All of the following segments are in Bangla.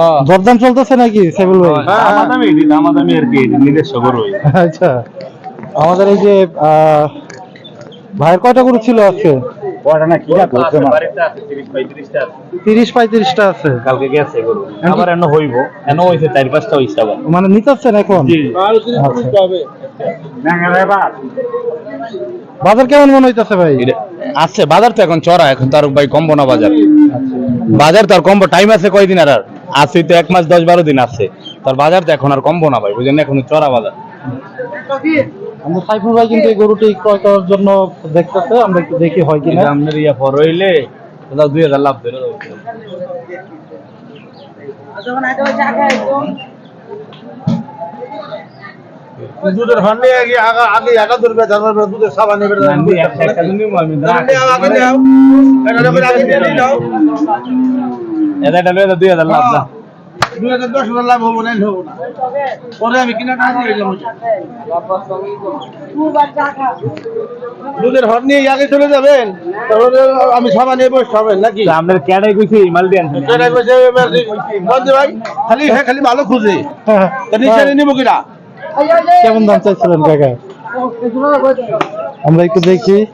হ্যাঁ। দরদাম চলতেছে নাকি সাইবুল ভাই? দামাদামি দামাদামি আর কি এটি নিজস্ব গরু আচ্ছা। আমাদের এই যে ভাইয়ের কয়টা গরু ছিল আজকে? কয়টা না কি আছে 30 35টা আছে। তিরিশ পঁয়ত্রিশটা আছে। কালকে গেছে গরু। আবার এনে হইব। এনে হইছে চার পাঁচটা হইছে আবার। মানে নিতেছেন এখন? আচ্ছা। বাজার কেমন মনে হইতেছে ভাই? আছে বাজার তো এখন চড়া এখন তার ভাই কমবো না বাজার। বাজার তো আর কমবো টাইম আছে কয়দিন আর আর? আছে তো এক মাস দশ বারো দিন আছে। তার বাজার তো এখন আর কমবো না ভাই বুঝলেন? এখন চড়া বাজার। আমরা সাইফুল ভাই কিন্তু এই গরুটি ক্রয় করার জন্য দেখতেছে আমরা একটু দেখি হয় কিনা। আপনার ইয়া পর হইলে কোথাও দুই হাজার লাভ ধরে দুধের ফান্ডে আগে আগে আগে এটা ধরবে তারপর দুধের সাবান নেবে। আগে নাও। আগে নাও। এটা লাভ দাও। দুই হাজার লাভ হব না হব না। পরে আমি কিনা টাকা দিয়ে যাব দুধের হর নিয়ে আগে চলে যাবেন আমি নিয়ে বসে হবেন নাকি? ক্যাডাই কইছি মাল ভাই খালি হ্যাঁ খালি ভালো খুঁজে। তা নিচে নিবো কিনা? কেমন দাম চাইছিলেন কাকা আমরা একটু দেখি।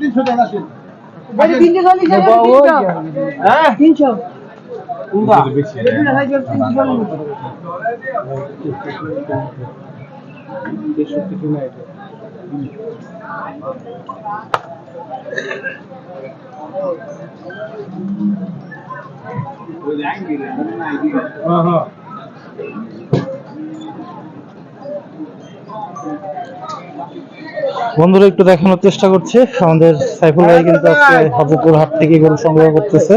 তিনশো টাকা বন্ধুরা একটু দেখানোর চেষ্টা করছে। আমাদের সাইফুল ভাই কিন্তু আজকে হাজিপুর হাট থেকে গরু সংগ্রহ করতেছে।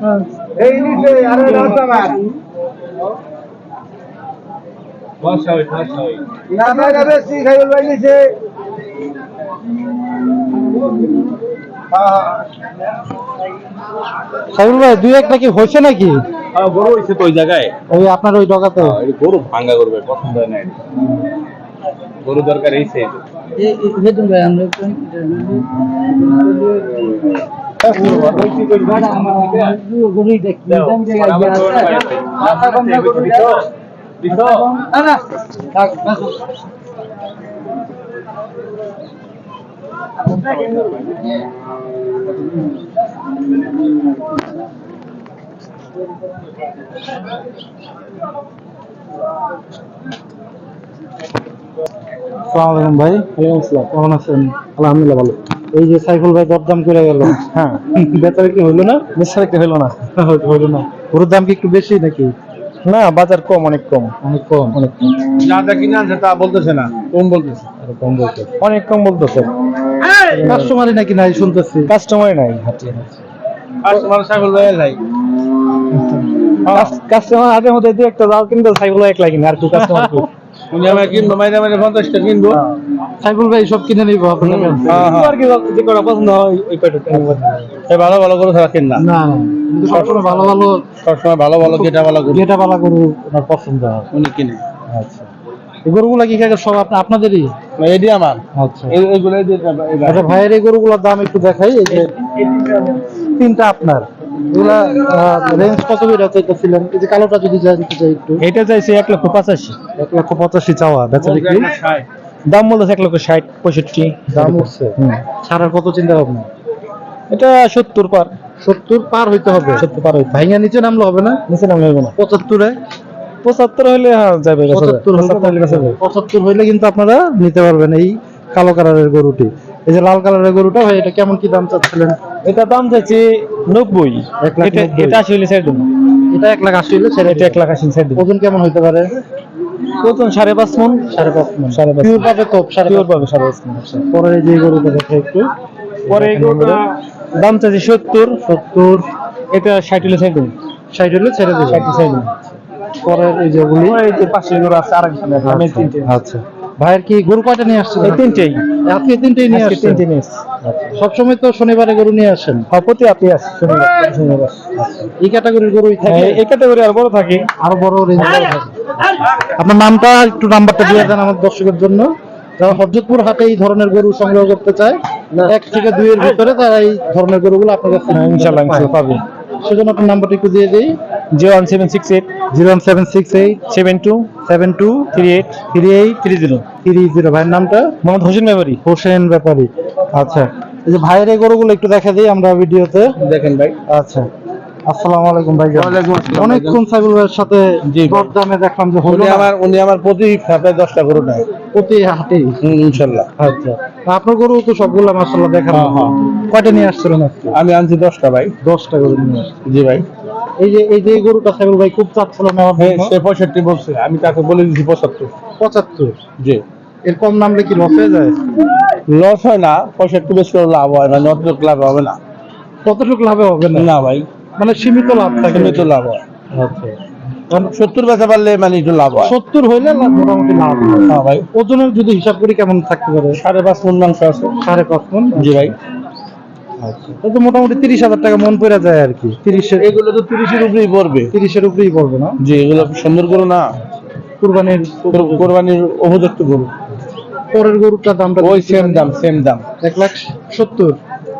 হ্যাঁ খাইল ভাই হ্যাঁ ভাই দুই একটা কি হয়েছে নাকি? হ্যাঁ, গরু হইছে তো ওই জায়গায়। ওই আপনার ওই ডগাতে? হ্যাঁ, গরু ভাঙ্গা করবে পছন্দ হয় না। গরু দরকার এইছে আসসালামু আলাইকুম ভাই। কেমন আছেন? আলহামদুলিল্লাহ ভালো। এই যে সাইফুল ভাই দরদাম করে গেল। হ্যাঁ। বেচারা কি হইল না? বেচারা কি হইল না? হইল না। গরুর দাম কি একটু বেশি নাকি? না বাজার কম অনেক কম। অনেক কম। অনেক কম। যা যা কিনে আনছে তা বলতেছে না কম বলতেছে। আরও কম বলতে। অনেক কম বলতেছে। কাস্টমারই নাকি নাই শুনতেছি। কাস্টমার নাই। হাতে কাস্টমার ছাগল লয়ে যাই কাস্টমার হাতের মধ্যে দু একটা যাও কিন্তু সাইকেল এক লাগে না আর কি কাস্টমার উনি আমাকে কিনবো মাইরে মাইরে পঞ্চাশটা কিনবো। সাইফুল ভাই সব কিনে নিবো আপনার হ্যাঁ, হ্যাঁ। আর কি যে কটা পছন্দ হয় ওই কয়টা ভালো ভালো করে ছাড়া কিন না না। না। কিন্তু সবসময় ভালো ভালো সবসময় ভালো ভালো যেটা ভালো করি যেটা পালা গরু ওনার পছন্দ হয়। উনি কিনে। আচ্ছা। এই গরুগুলা কি কাকা সব আপনাদেরই? এডি আমার। আচ্ছা। এইগুলো এটা- এটা- আচ্ছা ভাইয়ের এই গরুগুলোর দাম একটু দেখাই এই যে তিনটা আপনার। এগুলা রেঞ্জ কত বেড়ে চাইতেছিলেন? এই যে কালোটা যদি যা চাই একটু। এটা চাইছে এক লক্ষ পঁচাশি। এক লক্ষ পঁচাশি চাওয়া বেচা বিক্রি? দাম বলতেছে এক লক্ষ ষাট পঁয়ষট্টি। দাম উঠছে। ছাড়ার কত চিন্তা ভাবনা? এটা সত্তর পার। সত্তর পার হইতে হবে। সত্তর পার হইতে ভাইঙ্গা নিচে নামলে হবে না? নিচে নাম লাগবে না। পঁচাত্তরে? পঁচাত্তর হলে হ্যাঁ যাবে পঁচাত্তর হলে পঁচাত্তর হইলে কিন্তু আপনারা নিতে পারবেন এই কালো কালারের গরুটি। এই যে লাল কালারের গরুটা ভাই এটা কেমন কি দাম চাচ্ছিলেন? এটা দাম চাইছি নব্বই। এক লাখ এটা আশি হলে ছেড়ে দেবো। এটা এক লাখ আশি হলে ছেড়ে এটা এক লাখ আশি ছেড়ে দেবো। ওজন কেমন হইতে পারে? প্রথম সাড়ে পাঁচ মন। সাড়ে পাঁচ মণ। সাড়ে পাঁচ পিওর পাবে তো? সাড়ে পিওর পাঁচ পাবে সাড়ে পাঁচ মন। পরে এই যে গরুটা দেখে একটু। পরে এই গরুটা দাম চাইছি সত্তর সত্তর এটা ষাট হলে ছেড়ে ষাট হলে ছেড়ে দেবে। ষাট ছেড়ে দেবো। পরে এই যেগুলি এই যে পাশে গরু আছে আর আমি তিনটে। আচ্ছা। ভাইয়ের কি গরু কয়টা নিয়ে আসছেন তিনটেই। আজকে তিনটেই নিয়ে আসছেন তিনটে নিয়ে এসেছি। সবসময় তো শনিবারে গরু নিয়ে আসেন? হ্যাঁ, প্রতি আপনি আসছেন শনিবার শনিবার। এই ক্যাটাগরির গরুই থাকে? হ্যাঁ, এই ক্যাটাগরি আর বড় থাকে। আরও বড় রেঞ্জ আপনার নামটা একটু নাম্বারটা দিয়ে দেন আমার দর্শকের জন্য। যারা হরজতপুর হাটে এই ধরনের গরু সংগ্রহ করতে চায় এক থেকে দুইয়ের ভিতরে তারা এই ধরনের গরুগুলো আপনার কাছে ইনশাল্লাহ ইনশাল্লাহ পাবে সেজন্য আপনার নাম্বারটা একটু দিয়ে দিই। Zero one seven six eight. Zero one seven six eight. Seven two. Seven two. Three eight. Three eight. Three zero. Three zero. ভাইয়ের নামটা? মোহাম্মদ হোসেন মেমোরি হোসেন ব্যাপারী। আচ্ছা। এই যে ভাইয়ের এই গরুগুলো একটু দেখা দিই আমরা ভিডিওতে। দেখেন ভাই। আচ্ছা। আসসালামু আলাইকুম ভাই অনেকক্ষণ সাইবুল ভাইয়ের সাথে দেখলাম যে হলো আমার উনি আমার প্রতি দশটা গরু নেয়। প্রতি ইনশাল্লাহ। আচ্ছা। আপনার গরু তো সবগুলো মাসাল্লাহ দেখার হ্যাঁ, মতো। কয়টা নিয়ে আসছিলেন আজকে? আমি আনছি দশটা ভাই। দশটা গরু নিয়ে আসছেন। জি ভাই। এই যে এই যে গরুটা সাইবুল ভাই খুব চাচ্ছিল নেওয়ার হ্যাঁ জন্য। সে পঁয়ষট্টি বলছে। আমি তাকে বলে দিচ্ছি পঁচাত্তর। পঁচাত্তর? জি। এর কম নামলে কি লস হয়ে যায়? লস হয় না পঁয়ষট্টি বেশি লাভ হয় না অতটুকু লাভ হবে না। কতটুকু লাভে হবে না? না ভাই। মানে সীমিত লাভ থাকে। সীমিত লাভ হয়। আচ্ছা। সত্তর বেচা পারলে মানে একটু লাভ হয়। সত্তর হইলে মোটামুটি লাভ হ্যাঁ। ভাই। ওজনের যদি হিসাব করি কেমন থাকতে পারে? সাড়ে পাঁচ মন মাংস আছে। সাড়ে পাঁচ মন? জি ভাই। আচ্ছা। তো মোটামুটি তিরিশ হাজার টাকা মন পড়ে যায় আর কি। তিরিশের এগুলো তো তিরিশের উপরেই পড়বে। তিরিশের উপরেই পড়বে না? জি এগুলো সুন্দর গরু না। কুরবানির কোর- কোরবানির উপযুক্ত গরু। পরের গরুটার দামটা ওই সেম দাম সেম দাম। এক লাখ সত্তর।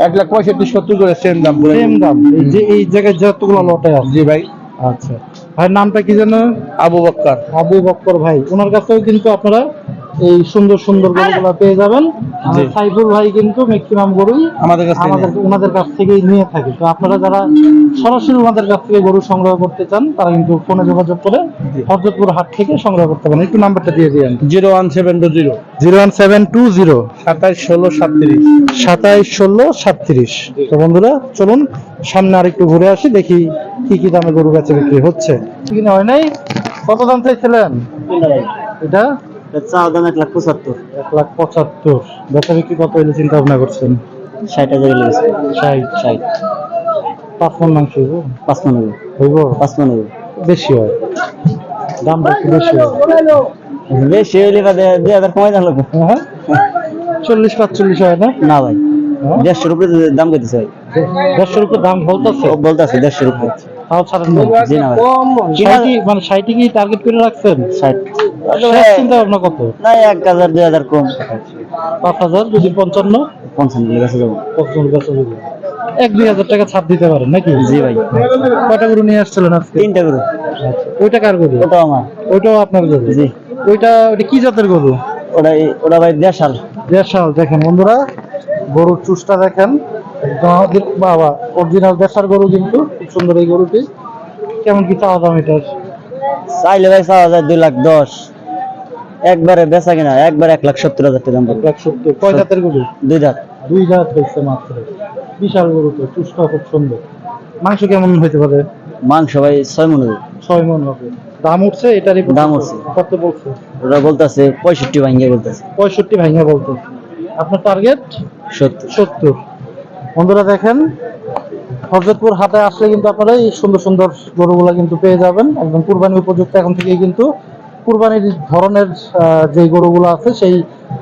এক লাখ পঁয়ষট্টি সত্তর করে সেম দাম সেম দাম। এই যে এই জায়গায় যতগুলো লটে আছে। জি ভাই। আচ্ছা। ভাই নামটা কি যেন? আবু বক্কর। আবু বক্কর ভাই। ওনার কাছেও কিন্তু আপনারা এই সুন্দর সুন্দর গরুগুলো পেয়ে যাবেন। সাইফুল ভাই কিন্তু ম্যাক্সিমাম গরুই আমাদের কাছে আমাদের ওনাদের কাছ থেকেই নিয়ে থাকে। তো আপনারা যারা সরাসরি ওনাদের কাছ থেকে গরু সংগ্রহ করতে চান তারা কিন্তু ফোনে যোগাযোগ করে হরজতপুর হাট থেকে সংগ্রহ করতে পারেন। একটু নাম্বারটা দিয়ে দিন zero one seven two zero. Zero one seven two zero. সাতাইশ ষোলো সাতত্রিশ। সাতাইশ ষোলো সাতত্রিশ। তো বন্ধুরা চলুন সামনে আর একটু ঘুরে আসি দেখি কি কি দামে গরু বেচে বিক্রি হচ্ছে। কিনে হয় নাই? কত দাম চাইছিলেন? এটা চা দাম এক লাখ পঁচাত্তর। এক লাখ পঁচাত্তর। বেচা বিক্রি কত হইলে চিন্তা ভাবনা করছেন? ষাট হাজার ষাট। ষাট। পাঁচ মন মাংস হইব? পাঁচ পনেরো হইব। পাঁচ পনেরো বেশি হয়। দামটা একটু বেশি হয়। বেশি হইলে বা দুই হাজার কমাই থাকল হ্যাঁ চল্লিশ পাঁচচল্লিশ হয় না? না ভাই। হ্যাঁ? দেড়শোর উপরে দাম করতেছে ভাই। দেড়শোর উপর দাম বলতেছে? বলতেছে দেড়শোর উপরে। তাও ছাড়েন না জি না ভাই। মানে ষাটই কি টার্গেট করে রাখছেন? ষাট। চিন্তা ভাবনা কত? না এক হাজার দুই হাজার কম। পাঁচ হাজার যদি পঞ্চান্ন? যাব। যাবে। এক দুই হাজার টাকা ছাড় দিতে পারেন নাকি? জি ভাই। কয়টা গরু নিয়ে আসছিলেন আজকে? তিনটা গরু। আচ্ছা, ওইটা কার গরু? ওটা আমার। ওইটাও আপনার গরু? জি। ওইটা ওইটা কি জাতের গরু? ওটা ওটা ভাই দেড়শাল দেখেন বন্ধুরা গরুর চুষটা দেখেন। বাবা অরিজিনাল দেশার গরু কিন্তু খুব সুন্দর এই গরুটি। কেমন কি চাওয়া দাম এটার? চাইলে ভাই চার হাজার দুই লাখ দশ। একবারে বেচা কিনা একবারে এক লাখ সত্তর হাজার টাকা দাম। এক লাখ সত্তর। কয় জাতের গরু? দুই দাঁত দুই দাঁত হয়েছে মাত্র। বিশাল গরু তো চুষটা খুব সুন্দর। মাংস কেমন হইতে পারে মাংস ভাই ছয় মনে ছয় মন হবে। দাম উঠছে? এটারই দাম উঠছে। কত বলছে? ওরা বলতেছে পঁয়ষট্টি ভাঙ্গিয়ে বলতেছে। পঁয়ষট্টি ভাঙা বলতে আপনার টার্গেট সত্তর। সত্তর। বন্ধুরা দেখেন হরজতপুর হাটে আসলে কিন্তু আপনারা এই সুন্দর সুন্দর গরুগুলা কিন্তু পেয়ে যাবেন। একদম কুরবানি উপযুক্ত এখন থেকেই কিন্তু কুরবানির ধরনের যে গরুগুলো আছে সেই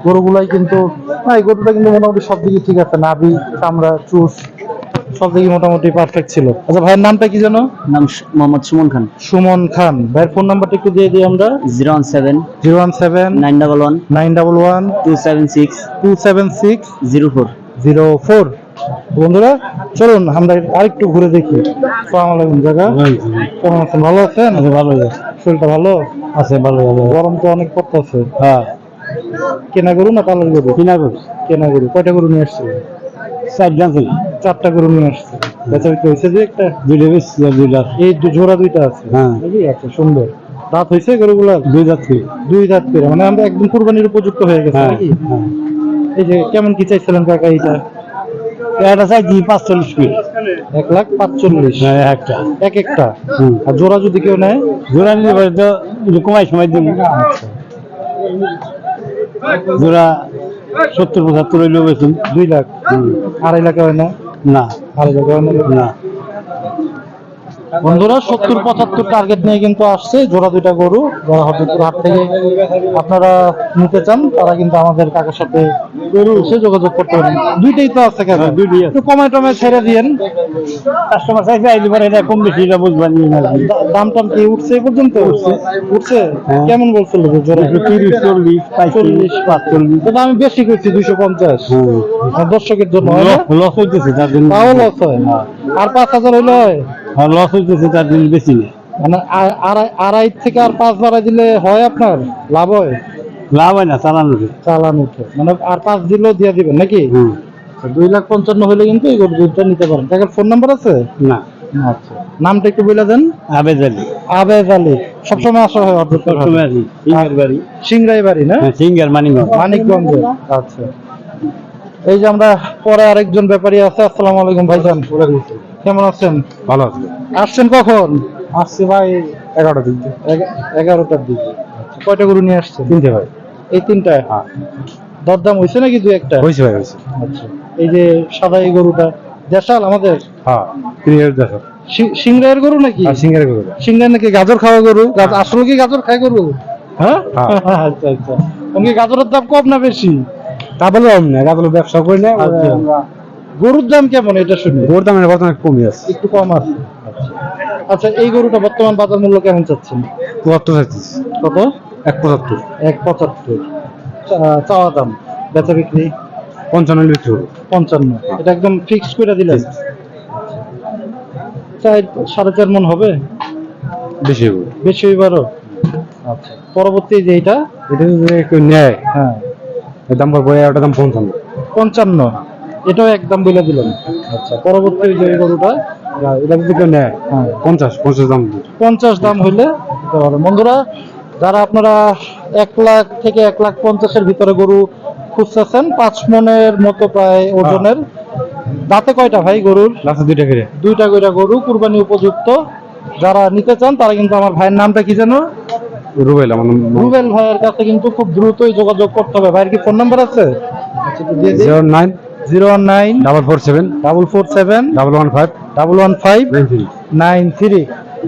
গরুগুলাই কিন্তু না এই গরুটা কিন্তু মোটামুটি সব দিকে ঠিক আছে। নাভি চামড়া চুষ সব দিকে মোটামুটি পারফেক্ট ছিল। আচ্ছা ভাইয়ের নামটা কি যেন? নাম মোহাম্মদ সুমন খান। সুমন খান। ভাইয়ের ফোন নাম্বারটা একটু দিয়ে দিই আমরা। Zero one seven zero one seven nine double one nine double one two seven six two seven six zero four zero four. বন্ধুরা চলুন আমরা আরেকটু ঘুরে দেখি। সালাম আলাইকুম জায়গা কেমন আছেন? ভালো আছেন? ভালো শরীরটা ভালো? আছে ভালো ভালো গরম তো অনেক পড়তেছে। হ্যাঁ। কেনা গরু না পালার গরু? কেনা গরু। কেনা গরু। কয়টা গরু নিয়ে আসছে চার গ্রাম চারটা গরু নিয়ে আসছে বেচা বিক্রি হয়েছে যে একটা? দুইটা বেশি দুইটা এই দু- জোড়া দুইটা আছে? হ্যাঁ। আচ্ছা সুন্দর। দাঁত হয়েছে গরুগুলা? দুই দাঁত দুই দাঁত করে। মানে আমরা একদম কুরবানির উপযুক্ত হয়ে গেছে হ্যাঁ, নাকি? এই যে কেমন কি চাইছিলেন কাকা এইটা? এটা চাই কি পাঁচচল্লিশ ফিট এক লাখ পাঁচচল্লিশ। হ্যাঁ একটা। এক একটা? আর জোড়া যদি কেউ নেয়? জোড়া নিলে তো কমাই সময় দিন জোড়া সত্তর পঁচাত্তর হইলেও বেতন দুই লাখ? আড়াই লাখ হয় না? না। আড়াই লাখ হয় না? না। বন্ধুরা সত্তর পঁচাত্তর টার্গেট নিয়ে কিন্তু আসছে। জোড়া দুইটা গরু যারা হরদপুর হাট থেকে আপনারা নিতে চান তারা কিন্তু আমাদের কাকার সাথে গরু এসে যোগাযোগ করতে পারেন। দুইটাই তো আছে কেন? দুইটাই একটু কমায় টমায় ছেড়ে দিয়েন। কাস্টমার চাইছে আইলে পরে এটা কম বেশি এটা বুঝবেন দাম টাম কি উঠছে এই পর্যন্ত? উঠছে। উঠছে? হ্যাঁ। কেমন বলছিল জোড়া? তিরিশ চল্লিশ চল্লিশ পাঁচচল্লিশ। তো আমি বেশি করছি দুইশো পঞ্চাশ। দর্শকের জন্য লস হইতেছে তার জন্য তাও লস হয় আর পাঁচ হাজার হইলে হয়? লস হইতেছে তার জন্য বেশি মানে আড়াই আড়াই থেকে আর পাঁচ বাড়াই দিলে হয় আপনার? লাভ হয়? লাভ হয় না চালানো চালান উঠে মানে আর পাঁচ দিলেও দিয়ে দিবেন নাকি? দুই লাখ পঞ্চান্ন হলে কিন্তু এই গরু দুধটা নিতে পারেন। ফোন নাম্বার আছে? না। আচ্ছা। নামটা একটু বলে দেন। আবেদ আলী। আবেদ আলী। সবসময় আসা হয় সবসময় আছি সিঙ্গার বাড়ি। সিংরাই বাড়ি না? হ্যাঁ সিঙ্গার মানিকগঞ্জ। মানিকগঞ্জ। আচ্ছা। এই যে আমরা পরে আরেকজন ব্যাপারী আছে। আসসালামু আলাইকুম ভাইজান। কেমন আছেন? ভালো আছে। আসছেন কখন? আসছে ভাই এগারোটা দিন এগা- এগারোটার দিকে। আচ্ছা, কয়টা গরু নিয়ে আসছেন? তিনটে ভাই। এই তিনটা? হ্যাঁ। দরদাম হয়েছে নাকি দু একটা? হয়েছে ভাই হয়েছে। আচ্ছা এই যে সাদা এই গরুটা দেশাল আমাদের? হ্যাঁ হাজার দেড়শো গরু নাকি? আর সিঙ্গারে করে সিংড়াই নাকি গাজর খাওয়া গরু? গাজ- আসলে কি গাজর খায় গরু? হ্যাঁ? হ্যাঁ। আচ্ছা আচ্ছা। গাজরের দাম কম না বেশি? তা বলে না বলে ব্যবসা করি না আচ্ছা। গরুর দাম কেমন এটা শুনি? গরুর দাম বর্তমানে কমে আছে। একটু কম আছে। আচ্ছা। আচ্ছা এই গরুটা বর্তমান বাজার মূল্য কেমন চাচ্ছেন? চুয়াত্তর চাইছিস কত? এক পঁচাত্তর। এক পঁচাত্তর। চাওয়া দাম বেচা বিক্রি? পঞ্চান্ন বিক্রি হলো পঞ্চান্ন। এটা একদম ফিক্সড করে দিলেন? চার সাড়ে চার মন হবে? বেশি হবে। বেশি হইবারও আচ্ছা পরবর্তী যে এটা? এটা নেয় হ্যাঁ। দাম পড়বে এগারোটা দাম পঞ্চান্ন। পঞ্চান্ন। এটাও একদম বলে দিলেন। আচ্ছা পরবর্তী যে গরুটা এটা যদি কেউ নেয় হ্যাঁ। পঞ্চাশ পঞ্চাশ দাম। পঞ্চাশ দাম হইলে বন্ধুরা যারা আপনারা এক লাখ থেকে এক লাখ পঞ্চাশের ভিতরে গরু খুঁজতেছেন পাঁচ মনের মতো প্রায় ওজনের। দাঁতে কয়টা ভাই গরুর? দুইটা করে। দুইটা কইরা গরু কুরবানি উপযুক্ত। যারা নিতে চান তারা কিন্তু আমার ভাইয়ের নামটা কি জানো রুবেল আমার রুবেল ভাইয়ের কাছে কিন্তু খুব দ্রুতই যোগাযোগ করতে হবে। ভাইয়ের কি ফোন নাম্বার আছে? Zero nine zero one nine double four seven double four seven double one five double one five nine three nine three